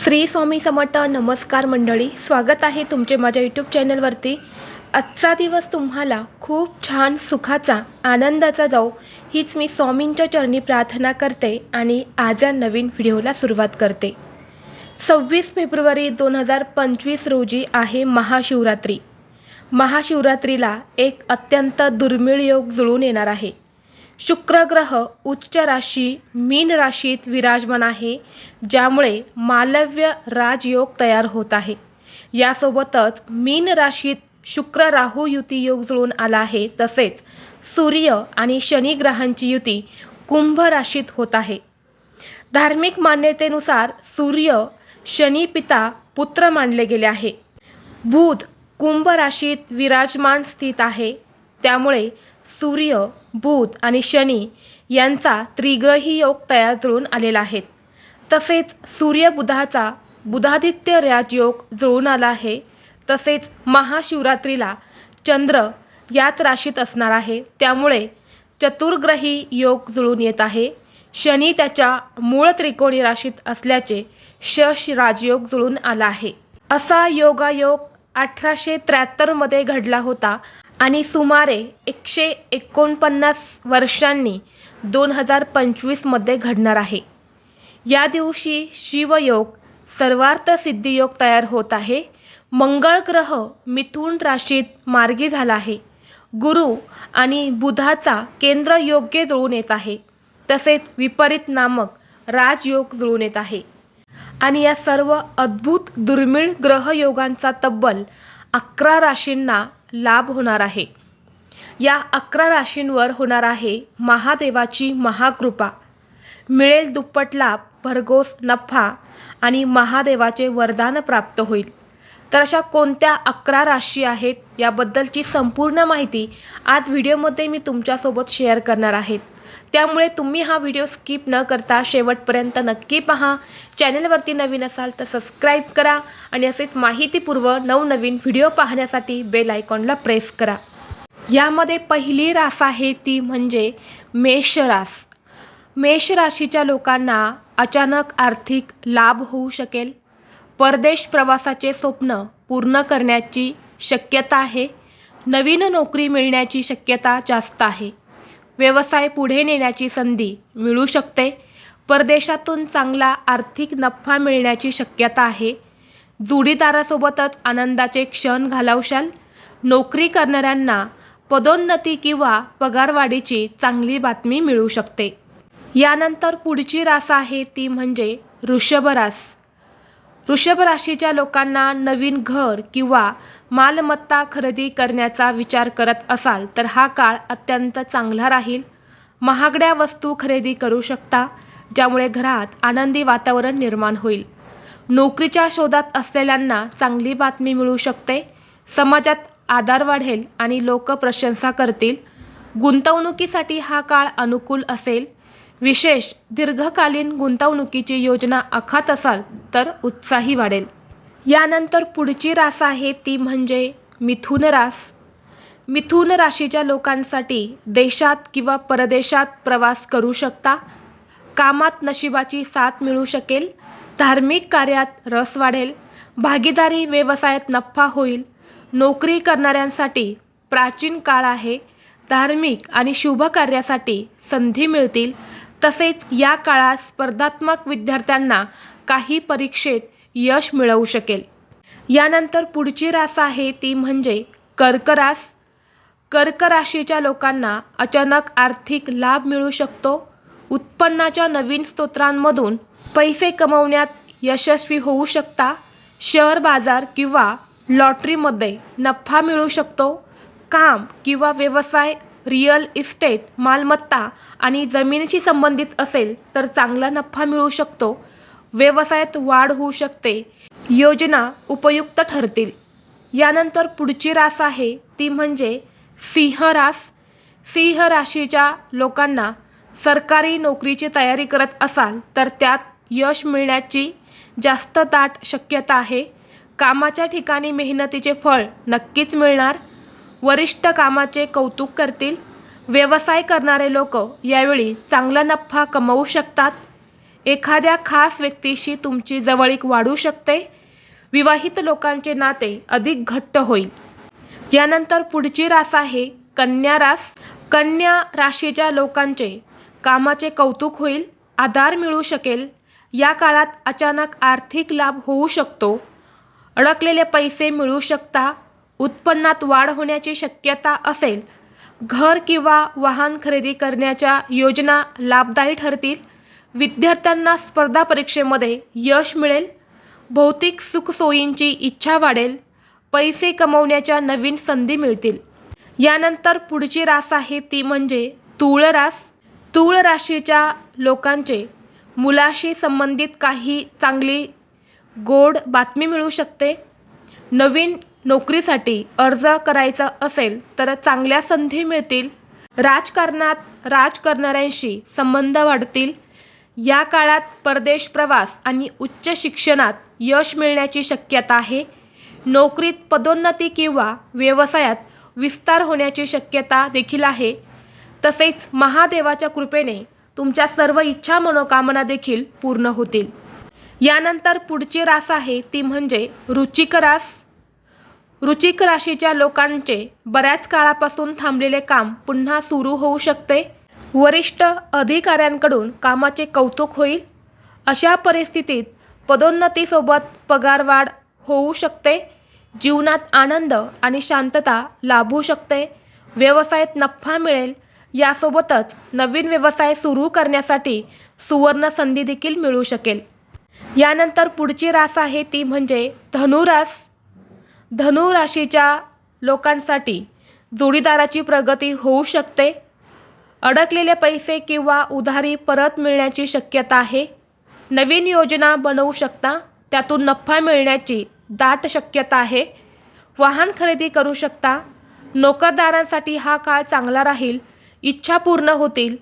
श्री स्वामी समर्थ नमस्कार मंडळी स्वागत आहे तुमचे माझ्या यूट्यूब चॅनलवरती. आजचा दिवस तुम्हाला खूप छान सुखाचा आनंदाचा जाऊ हीच मी स्वामींच्या चरणी प्रार्थना करते आणि आज या नवीन व्हिडिओला सुरुवात करते. सव्वीस फेब्रुवारी दोन हजार पंचवीस रोजी आहे महाशिवरात्री. महाशिवरात्रीला एक अत्यंत दुर्मिळ योग जुळून येणार आहे. शुक्र ग्रह उच्च राशी मीन राशीत विराजमान आहे ज्यामुळे मालव्य राजयोग तयार होत आहे. यासोबतच मीन राशीत शुक्र राहू युती योग जुळून आला आहे तसेच सूर्य आणि शनी ग्रहांची युती कुंभ राशीत होत आहे. धार्मिक मान्यतेनुसार सूर्य शनी पिता पुत्र मानले गेले आहे. बुध कुंभ राशीत विराजमान स्थित आहे त्यामुळे सूर्य बुध आणि शनी यांचा त्रिग्रही योग तयार जुळून आलेला आहे. तसेच सूर्य बुधाचा बुधादित्य राजयोग जुळून आला आहे. तसेच महाशिवरात्रीला चंद्र याच राशीत असणार आहे. त्यामुळे चतुर्ग्रही योग जुळून येत आहे. शनी त्याच्या मूळ त्रिकोणी राशीत असल्याचे शश राजयोग जुळून आला आहे. असा योगायोग अठराशे त्र्याहत्तरमध्ये घडला होता. आणि सुमारे एकशे एकोणपन्नास वर्षांनी दोन हजार पंचवीसमध्ये घडणार आहे. या दिवशी शिवयोग सर्वार्थ सिद्धियोग तयार होत आहे. मंगळ ग्रह मिथुन राशीत मार्गी झाला आहे. गुरु आणि बुधाचा केंद्र योग्य जुळून येत आहे. तसेच विपरीत नामक राजयोग जुळून येत आहे. आणि या सर्व अद्भुत दुर्मिळ ग्रहयोगांचा तब्बल अकरा राशींना लाभ होणार आहे. या अकरा राशींवर होणार आहे महादेवाची महाकृपा. मिळेल दुप्पट लाभ भरघोस नफा आणि महादेवाचे वरदान प्राप्त होईल. तर अशा कोणत्या अकरा राशी आहेत याबद्दलची संपूर्ण माहिती आज व्हिडिओमध्ये मी तुमच्यासोबत शेअर करणार आहेत त्यामुळे तुम्ही हा व्हिडिओ स्किप न करता शेवटपर्यंत नक्की पहा. चॅनलवरती नवीन असाल तर सबस्क्राईब करा आणि असेच माहितीपूर्व नवनवीन व्हिडिओ पाहण्यासाठी बेल आयकॉनला प्रेस करा. यामध्ये पहिली रास आहे ती म्हणजे मेष रास मेष राशीच्या लोकांना अचानक आर्थिक लाभ होऊ शकेल. परदेश प्रवासाचे स्वप्न पूर्ण करण्याची शक्यता आहे. नवीन नोकरी मिळण्याची शक्यता जास्त आहे. व्यवसाय पुढे नेण्याची संधी मिळू शकते. परदेशातून चांगला आर्थिक नफा मिळण्याची शक्यता आहे. जोडीदारासोबतच आनंदाचे क्षण घालवशाल. नोकरी करणाऱ्यांना पदोन्नती किंवा पगारवाढीची चांगली बातमी मिळू शकते. यानंतर पुढची रास आहे ती म्हणजे वृषभ रास वृषभ राशीच्या लोकांना नवीन घर किंवा मालमत्ता खरेदी करण्याचा विचार करत असाल तर हा काळ अत्यंत चांगला राहील. महागड्या वस्तू खरेदी करू शकता ज्यामुळे घरात आनंदी वातावरण निर्माण होईल. नोकरीच्या शोधात असलेल्यांना चांगली बातमी मिळू शकते. समाजात आधार वाढेल आणि लोक प्रशंसा करतील. गुंतवणुकीसाठी हा काळ अनुकूल असेल. विशेष दीर्घकालीन गुंतवणुकीची योजना आखत असाल तर उत्साही वाढेल. यानंतर पुढची रास आहे ती म्हणजे मिथुन रास. मिथुन राशीच्या लोकांसाठी देशात किंवा परदेशात प्रवास करू शकता. कामात नशिबाची साथ मिळू शकेल. धार्मिक कार्यात रस वाढेल. भागीदारी व्यवसायात नफा होईल. नोकरी करणाऱ्यांसाठी प्राचीन काळ आहे. धार्मिक आणि शुभ कार्यासाठी संधी मिळतील. तसेच या काळात स्पर्धात्मक विद्यार्थ्यांना काही परीक्षेत यश मिळवू शकेल. यानंतर पुढची रास आहे ती म्हणजे कर्क रास कर्क राशीच्या लोकांना अचानक आर्थिक लाभ मिळू शकतो. उत्पन्नाच्या नवीन स्त्रोतांमधून पैसे कमवण्यात यशस्वी होऊ शकता. शेअर बाजार किंवा लॉटरीमध्ये नफा मिळू शकतो. काम किंवा व्यवसाय रिअल इस्टेट मालमत्ता आणि जमिनीशी संबंधित असेल तर चांगला नफा मिळू शकतो. व्यवसायात वाढ होऊ शकते. योजना उपयुक्त ठरतील. यानंतर पुढची रास आहे. ती म्हणजे सिंह रास. सिंह राशीच्या लोकांना सरकारी नोकरीची तयारी करत असाल तर त्यात यश मिळण्याची जास्त दाट शक्यता आहे. कामाच्या ठिकाणी मेहनतीचे फळ नक्कीच मिळणार. वरिष्ठ कामाचे कौतुक करतील. व्यवसाय करणारे लोक यावेळी चांगला नफा कमवू शकतात. एखाद्या खास व्यक्तीशी तुमची जवळीक वाढू शकते. विवाहित लोकांचे नाते अधिक घट्ट होईल. यानंतर पुढची रास आहे कन्या रास. कन्या राशीच्या लोकांचे कामाचे कौतुक होईल आधार मिळू शकेल. या काळात अचानक आर्थिक लाभ होऊ शकतो. अडकलेले पैसे मिळू शकता. उत्पन्नात वाढ होण्याची शक्यता असेल घर किंवा वाहन खरेदी करण्याच्या योजना लाभदायी ठरतील विद्यार्थ्यांना स्पर्धा परीक्षेमध्ये यश मिळेल भौतिक सुखसोयींची इच्छा वाढेल पैसे कमवण्याच्या नवीन संधी मिळतील. यानंतर पुढची रास आहे ती म्हणजे तूळ रास. तूळ राशीच्या लोकांचे मुलाशी संबंधित काही चांगली गोड बातमी मिळू शकते. नवीन नोकरीसाठी अर्ज करायचा असेल तर चांगल्या संधी मिळतील. राजकारणात राज करणाऱ्यांशी संबंध वाढतील. या काळात परदेश प्रवास आणि उच्च शिक्षणात यश मिळण्याची शक्यता आहे. नोकरीत पदोन्नती किंवा व्यवसायात विस्तार होण्याची शक्यता देखील आहे. तसेच महादेवाच्या कृपेने तुमच्या सर्व इच्छा मनोकामना देखील पूर्ण होतील. यानंतर पुढची रास आहे ती म्हणजे रुचिक रास. रुचिक राशीच्या लोकांचे बऱ्याच काळापासून थांबलेले काम पुन्हा सुरू होऊ शकते? वरिष्ठ अधिकाऱ्यांकडून कामाचे कौतुक होईल? अशा परिस्थितीत पदोन्नतीसोबत पगारवाढ होऊ शकते? जीवनात आनंद आणि शांतता लाभू शकते? व्यवसायात नफा मिळेल? यासोबतच नवीन व्यवसाय सुरू करण्यासाठी सुवर्ण संधी देखील मिळू शकेल. यानंतर पुढची रास आहे ती म्हणजे धनुरास. धनु राशीच्या लोकांसाठी जोडीदाराची प्रगती होऊ शकते. अडकलेले पैसे किंवा उधारी परत मिळण्याची शक्यता आहे. नवीन योजना बनवू शकता. त्यातून नफा मिळण्याची दाट शक्यता आहे. वाहन खरेदी करू शकता. नोकरदारांसाठी हा काळ चांगला राहील. इच्छा पूर्ण होतील.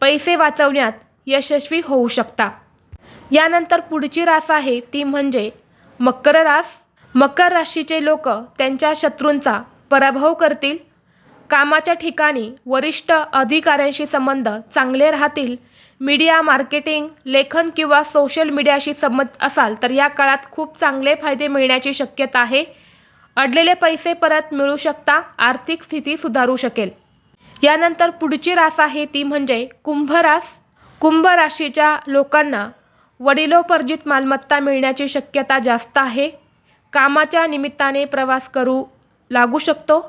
पैसे वाचवण्यात यशस्वी होऊ शकता. यानंतर पुढची रास आहे. ती म्हणजे मकर रास. मकर राशीचे लोक त्यांच्या शत्रूंचा पराभव करतील. कामाच्या ठिकाणी वरिष्ठ अधिकाऱ्यांशी संबंध चांगले राहतील. मीडिया मार्केटिंग लेखन किंवा सोशल मीडियाशी संबंध असाल तर या काळात खूप चांगले फायदे मिळण्याची शक्यता आहे. अडलेले पैसे परत मिळू शकता आर्थिक स्थिती सुधारू शकेल. यानंतर पुढची रास आहे ती म्हणजे कुंभ रास. कुंभ राशीच्या लोकांना वडिलोपर्जित मालमत्ता मिळण्याची शक्यता जास्त आहे. कामाच्या निमित्ताने प्रवास करू लागू शकतो.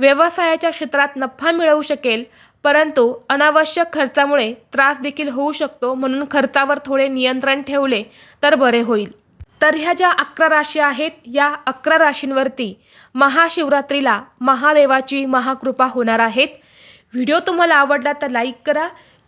व्यवसायाच्या क्षेत्रात नफा मिळवू शकेल परंतु अनावश्यक खर्चामुळे त्रास देखील होऊ शकतो म्हणून खर्चावर थोडे नियंत्रण ठेवले तर बरे होईल. तर ह्या ज्या अकरा राशी आहेत या अकरा राशींवरती महाशिवरात्रीला महादेवाची महाकृपा होणार आहेत. व्हिडिओ तुम्हाला आवडला तर लाईक करा